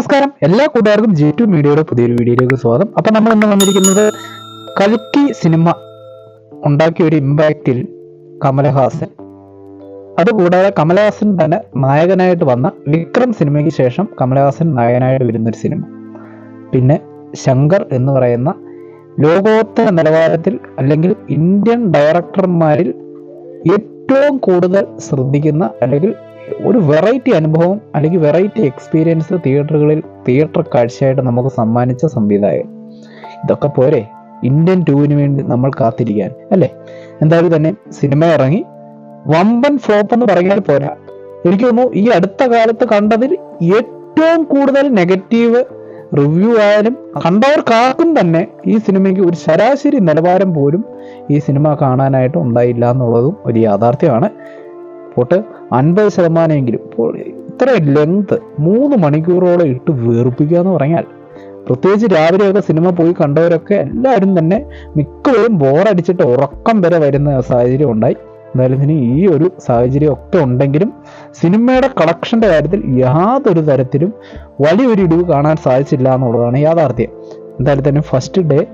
നമസ്കാരം. എല്ലാ കൂട്ടുകാർക്കും ജി ടു മീഡിയയുടെ പുതിയൊരു വീഡിയോയിലേക്ക് സ്വാഗതം. അപ്പൊ നമ്മൾ ഇന്ന് വന്നിരിക്കുന്നത് കൽക്കി സിനിമ ഉണ്ടാക്കിയ ഒരു ഇമ്പാക്റ്റിൽ കമലഹാസൻ. അതുകൂടാതെ കമലഹാസൻ തന്നെ നായകനായിട്ട് വന്ന വിക്രം സിനിമയ്ക്ക് ശേഷം കമലഹാസൻ നായകനായിട്ട് വരുന്നൊരു സിനിമ. പിന്നെ ശങ്കർ എന്ന് പറയുന്ന ലോകോത്തര നിലവാരത്തിൽ അല്ലെങ്കിൽ ഇന്ത്യൻ ഡയറക്ടർമാരിൽ ഏറ്റവും കൂടുതൽ ശ്രദ്ധിക്കുന്ന അല്ലെങ്കിൽ ഒരു വെറൈറ്റി അനുഭവം അല്ലെങ്കിൽ വെറൈറ്റി എക്സ്പീരിയൻസ് തിയേറ്ററുകളിൽ തിയേറ്റർ കാഴ്ചയായിട്ട് നമുക്ക് സമ്മാനിച്ച സംവിധായകൻ. ഇതൊക്കെ പോരെ ഇന്ത്യൻ ടൂവിന് വേണ്ടി നമ്മൾ കാത്തിരിക്കാൻ അല്ലേ? എന്തായാലും തന്നെ സിനിമ ഇറങ്ങി വമ്പൻ ഫ്ലോപ്പ് എന്ന് പറഞ്ഞാൽ പോരാ. എനിക്ക് തോന്നുന്നു ഈ അടുത്ത കാലത്ത് കണ്ടതിൽ ഏറ്റവും കൂടുതൽ നെഗറ്റീവ് റിവ്യൂ ആയാലും കണ്ടവർക്കാർക്കും തന്നെ ഈ സിനിമയ്ക്ക് ഒരു ശരാശരി നിലവാരം പോലും ഈ സിനിമ കാണാനായിട്ട് ഉണ്ടായില്ല എന്നുള്ളതും ഒരു യാഥാർത്ഥ്യമാണ്. പോട്ട് അൻപത് ശതമാനമെങ്കിലും. ഇപ്പോൾ ഇത്ര ലെങ്ത് മൂന്ന് മണിക്കൂറോളം ഇട്ട് വേർപ്പിക്കുക എന്ന് പറഞ്ഞാൽ പ്രത്യേകിച്ച് രാവിലെയൊക്കെ സിനിമ പോയി കണ്ടവരൊക്കെ എല്ലാവരും തന്നെ മിക്കവരും ബോറടിച്ചിട്ട് ഉറക്കം വരെ വരുന്ന സാഹചര്യം ഉണ്ടായി. എന്തായാലും ഇനി ഈ ഒരു സാഹചര്യം ഒക്കെ ഉണ്ടെങ്കിലും സിനിമയുടെ കളക്ഷന്റെ കാര്യത്തിൽ യാതൊരു തരത്തിലും വലിയൊരു ഇടിവ് കാണാൻ സാധിച്ചില്ല എന്നുള്ളതാണ് യാഥാർത്ഥ്യം. എന്തായാലും തന്നെ ഫസ്റ്റ് ഡേ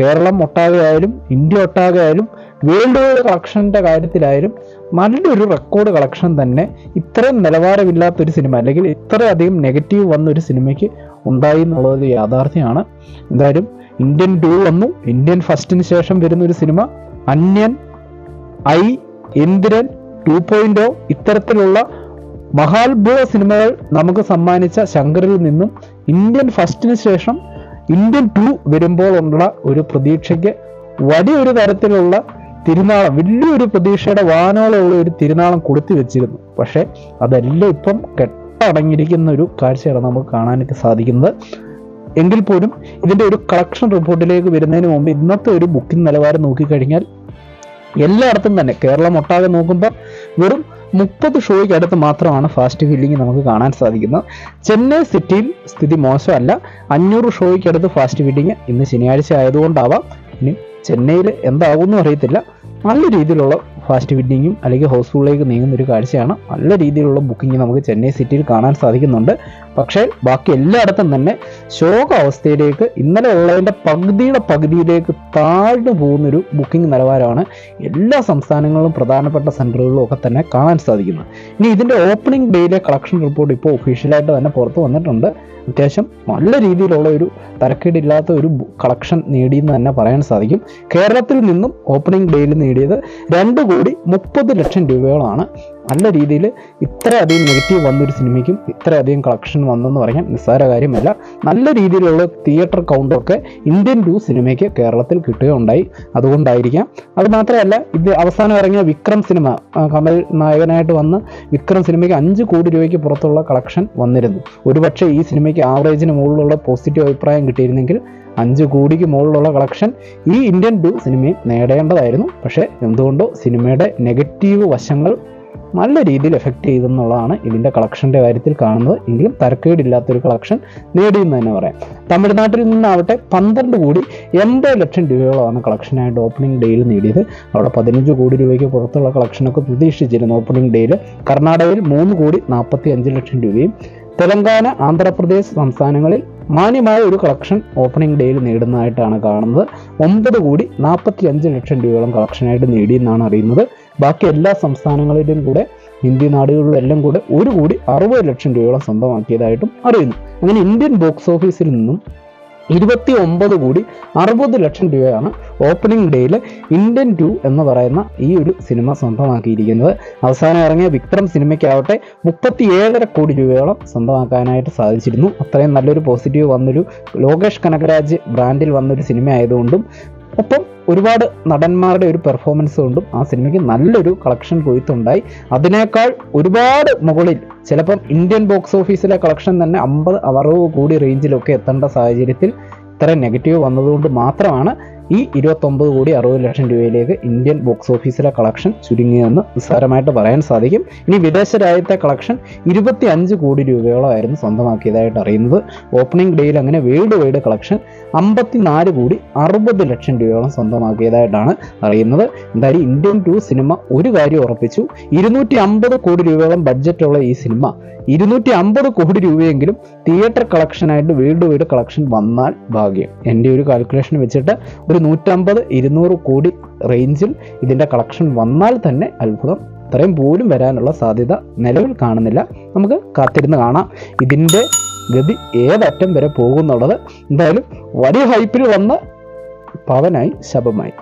കേരളം ഒട്ടാകെ ആയാലും ഇന്ത്യ ഒട്ടാകെ ആയാലും വേൾഡ് വൈഡ് കളക്ഷന്റെ കാര്യത്തിലായാലും നല്ലൊരു റെക്കോർഡ് കളക്ഷൻ തന്നെ ഇത്രയും നിലവാരമില്ലാത്തൊരു സിനിമ അല്ലെങ്കിൽ ഇത്രയധികം നെഗറ്റീവ് വന്ന ഒരു സിനിമയ്ക്ക് ഉണ്ടായി എന്നുള്ളത് യാഥാർത്ഥ്യമാണ്. എന്തായാലും ഇന്ത്യൻ ടു വന്നു. ഇന്ത്യൻ ഫസ്റ്റിന് ശേഷം വരുന്ന ഒരു cinema Anniyan I Enthiran two point ഇത്തരത്തിലുള്ള മഹാത്ഭുത സിനിമകൾ നമുക്ക് സമ്മാനിച്ച ശങ്കറിൽ നിന്നും ഇന്ത്യൻ ഫസ്റ്റിന് ശേഷം ഇന്ത്യൻ ടു വരുമ്പോൾ ഉള്ള ഒരു പ്രതീക്ഷയ്ക്ക് വലിയൊരു തരത്തിലുള്ള തിരുനാളം വലിയൊരു പ്രതീക്ഷയുടെ വാനോളമുള്ള ഒരു തിരുനാളം കൊടുത്തു വെച്ചിരുന്നു. പക്ഷെ അതെല്ലാം ഇപ്പം കെട്ടടങ്ങിയിരിക്കുന്ന ഒരു കാഴ്ചയാണ് നമുക്ക് കാണാനായിട്ട് സാധിക്കുന്നത്. എങ്കിൽ പോലും ഇതിന്റെ ഒരു കളക്ഷൻ റിപ്പോർട്ടിലേക്ക് വരുന്നതിന് മുമ്പ് ഇന്നത്തെ ഒരു ബുക്കിംഗ് നിലവാരം നോക്കിക്കഴിഞ്ഞാൽ എല്ലായിടത്തും തന്നെ കേരളം ഒട്ടാകെ നോക്കുമ്പോൾ വെറും മുപ്പത് ഷോയ്ക്ക് അടുത്ത് മാത്രമാണ് ഫാസ്റ്റ് ഫില്ലിംഗ് നമുക്ക് കാണാൻ സാധിക്കുന്നത്. ചെന്നൈ സിറ്റിയിൽ സ്ഥിതി മോശമല്ല. അഞ്ഞൂറ് ഷോയ്ക്ക് അടുത്ത് ഫാസ്റ്റ് ഫില്ലിംഗ് ഇന്ന് ശനിയാഴ്ച ആയതുകൊണ്ടാവാം. ഇനി ചെന്നൈയിൽ എന്താകുമെന്നും അറിയത്തില്ല. നല്ല രീതിയിലുള്ള ഫാസ്റ്റ് ഫില്ലിങ്ങും അല്ലെങ്കിൽ ഹൗസ്ഫുള്ളിലേക്ക് നീങ്ങുന്ന ഒരു കാഴ്ചയാണ്. നല്ല രീതിയിലുള്ള ബുക്കിംഗ് നമുക്ക് ചെന്നൈ സിറ്റിയിൽ കാണാൻ സാധിക്കുന്നുണ്ട്. പക്ഷേ ബാക്കി എല്ലായിടത്തും തന്നെ ശോക അവസ്ഥയിലേക്ക് ഇന്നലെ ഉള്ളതിന്റെ പകുതിയുടെ പകുതിയിലേക്ക് താഴ്ന്നു പോകുന്നൊരു ബുക്കിംഗ് നിലവാരമാണ് എല്ലാ സംസ്ഥാനങ്ങളിലും പ്രധാനപ്പെട്ട സെന്ററുകളിലും ഒക്കെ തന്നെ കാണാൻ സാധിക്കുന്നത്. ഇനി ഇതിന്റെ ഓപ്പണിംഗ് ഡേയിലെ കളക്ഷൻ റിപ്പോർട്ട് ഇപ്പോൾ ഒഫീഷ്യലായിട്ട് തന്നെ പുറത്ത് വന്നിട്ടുണ്ട്. അത്യാവശ്യം നല്ല രീതിയിലുള്ള ഒരു തരക്കേടില്ലാത്ത ഒരു കളക്ഷൻ നേടിയെന്ന് തന്നെ പറയാൻ സാധിക്കും. കേരളത്തിൽ നിന്നും ഓപ്പണിംഗ് ഡേയിൽ നേടിയത് രണ്ട് കോടി മുപ്പത് ലക്ഷം രൂപയോളമാണ് നല്ല രീതിയിൽ ഇത്രയധികം നെഗറ്റീവ് വന്നൊരു സിനിമയ്ക്കും ഇത്രയധികം കളക്ഷൻ വന്നെന്ന് പറയാൻ നിസ്സാര കാര്യമല്ല. നല്ല രീതിയിലുള്ള തിയേറ്റർ കൗണ്ടൊക്കെ ഇന്ത്യൻ ടു സിനിമയ്ക്ക് കേരളത്തിൽ കിട്ടുകയുണ്ടായി. അതുകൊണ്ടായിരിക്കാം. അത് മാത്രമല്ല ഇത് അവസാനം ഇറങ്ങിയ വിക്രം സിനിമ കമൽ നായകനായിട്ട് വന്ന് വിക്രം സിനിമയ്ക്ക് അഞ്ച് കോടി രൂപയ്ക്ക് പുറത്തുള്ള കളക്ഷൻ വന്നിരുന്നു. ഒരുപക്ഷെ ഈ സിനിമയ്ക്ക് ആവറേജിന് മുകളിലുള്ള പോസിറ്റീവ് അഭിപ്രായം കിട്ടിയിരുന്നെങ്കിൽ അഞ്ച് കോടിക്ക് മുകളിലുള്ള കളക്ഷൻ ഈ ഇന്ത്യൻ ടു സിനിമയും നേടേണ്ടതായിരുന്നു. പക്ഷേ എന്തുകൊണ്ടോ സിനിമയുടെ നെഗറ്റീവ് വശങ്ങൾ നല്ല രീതിയിൽ എഫക്റ്റ് ചെയ്തെന്നുള്ളതാണ് ഇതിന്റെ കളക്ഷന്റെ കാര്യത്തിൽ കാണുന്നത്. എങ്കിലും തരക്കേടില്ലാത്തൊരു കളക്ഷൻ നേടിയെന്ന് തന്നെ പറയാം. തമിഴ്നാട്ടിൽ നിന്നാവട്ടെ പന്ത്രണ്ട് കോടി എൺപത് ലക്ഷം രൂപയോളമാണ് കളക്ഷനായിട്ട് ഓപ്പണിംഗ് ഡേയിൽ നേടിയത്. അവിടെ പതിനഞ്ച് കോടി രൂപയ്ക്ക് പുറത്തുള്ള കളക്ഷനൊക്കെ പ്രതീക്ഷിച്ചിരുന്നു. ഓപ്പണിംഗ് ഡേയിൽ കർണാടകയിൽ മൂന്ന് കോടി നാൽപ്പത്തി അഞ്ച് ലക്ഷം രൂപയും തെലങ്കാന ആന്ധ്രാപ്രദേശ് സംസ്ഥാനങ്ങളിൽ മാന്യമായ ഒരു കളക്ഷൻ ഓപ്പണിംഗ് ഡേയിൽ നേടുന്നതായിട്ടാണ് കാണുന്നത്. ഒമ്പത് കോടി നാൽപ്പത്തി അഞ്ച് ലക്ഷം രൂപയോളം കളക്ഷനായിട്ട് നേടിയെന്നാണ് അറിയുന്നത്. ബാക്കി എല്ലാ സംസ്ഥാനങ്ങളിലും കൂടെ ഹിന്ദി നാടുകളിലും എല്ലാം കൂടെ ഒരു കോടി അറുപത് ലക്ഷം രൂപയോളം സ്വന്തമാക്കിയതായിട്ടും അറിയുന്നു. അങ്ങനെ ഇന്ത്യൻ ബോക്സ് ഓഫീസിൽ നിന്നും ഇരുപത്തി ഒമ്പത് കോടി അറുപത് ലക്ഷം രൂപയാണ് ഓപ്പണിംഗ് ഡേയിൽ ഇന്ത്യൻ ടു എന്ന് പറയുന്ന ഈ ഒരു സിനിമ സ്വന്തമാക്കിയിരിക്കുന്നത്. അവസാനം ഇറങ്ങിയ വിക്രം സിനിമയ്ക്കാവട്ടെ മുപ്പത്തി ഏഴര കോടി രൂപയോളം സ്വന്തമാക്കാനായിട്ട് സാധിച്ചിരുന്നു. അത്രയും നല്ലൊരു പോസിറ്റീവ് വന്നൊരു ലോകേഷ് കനകരാജ് ബ്രാൻഡിൽ വന്നൊരു സിനിമ ആയതുകൊണ്ടും ഒപ്പം ഒരുപാട് നടന്മാരുടെ ഒരു പെർഫോമൻസ് കൊണ്ടും ആ സിനിമയ്ക്ക് നല്ലൊരു കളക്ഷൻ കൊയ്ത്തുണ്ടായി. അതിനേക്കാൾ ഒരുപാട് മുകളിൽ ചിലപ്പം ഇന്ത്യൻ ബോക്സ് ഓഫീസിലെ കളക്ഷൻ തന്നെ അമ്പത് അറുപത് കൂടി റേഞ്ചിലൊക്കെ എത്തേണ്ട സാഹചര്യത്തിൽ ഇത്ര നെഗറ്റീവ് വന്നതുകൊണ്ട് മാത്രമാണ് ഈ ഇരുപത്തൊമ്പത് കോടി അറുപത് ലക്ഷം രൂപയിലേക്ക് ഇന്ത്യൻ ബോക്സ് ഓഫീസിലെ കളക്ഷൻ ചുരുങ്ങിയെന്ന് നിസ്സാരമായിട്ട് പറയാൻ സാധിക്കും. ഇനി വിദേശ രാജ്യത്തെ കളക്ഷൻ ഇരുപത്തി അഞ്ച് കോടി രൂപയോളമായിരുന്നു സ്വന്തമാക്കിയതായിട്ട് അറിയുന്നത്. ഓപ്പണിംഗ് ഡേയിൽ അങ്ങനെ വേൾഡ് വൈഡ് കളക്ഷൻ അമ്പത്തിനാല് കോടി അറുപത് ലക്ഷം രൂപയോളം സ്വന്തമാക്കിയതായിട്ടാണ് അറിയുന്നത്. എന്തായാലും ഇന്ത്യൻ ടു സിനിമ ഒരു കാര്യം ഉറപ്പിച്ചു. ഇരുന്നൂറ്റി അമ്പത് കോടി രൂപയോളം ബഡ്ജറ്റുള്ള ഈ സിനിമ ഇരുന്നൂറ്റി അമ്പത് കോടി രൂപയെങ്കിലും തിയേറ്റർ കളക്ഷനായിട്ട് വേൾഡ് വൈഡ് കളക്ഷൻ വന്നാൽ ഭാഗ്യം. എന്റെ ഒരു കാൽക്കുലേഷൻ വെച്ചിട്ട് ഒരു നൂറ്റമ്പത് ഇരുന്നൂറ് കോടി റേഞ്ചിൽ ഇതിന്റെ കളക്ഷൻ വന്നാൽ തന്നെ അത്ഭുതം. ഇത്രയും പോലും വരാനുള്ള സാധ്യത നിലവിൽ കാണുന്നില്ല. നമുക്ക് കാത്തിരുന്ന് കാണാം. ഇതിന്റെ ഗതി ഏതറ്റം വരെ പോകുന്നുള്ളത്. എന്തായാലും വലിയ ഹൈപ്പിൽ വന്ന പവനായി ശബമായി.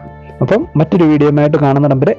അപ്പം മറ്റൊരു വീഡിയോയുമായിട്ട് കാണുന്നിടം വരെ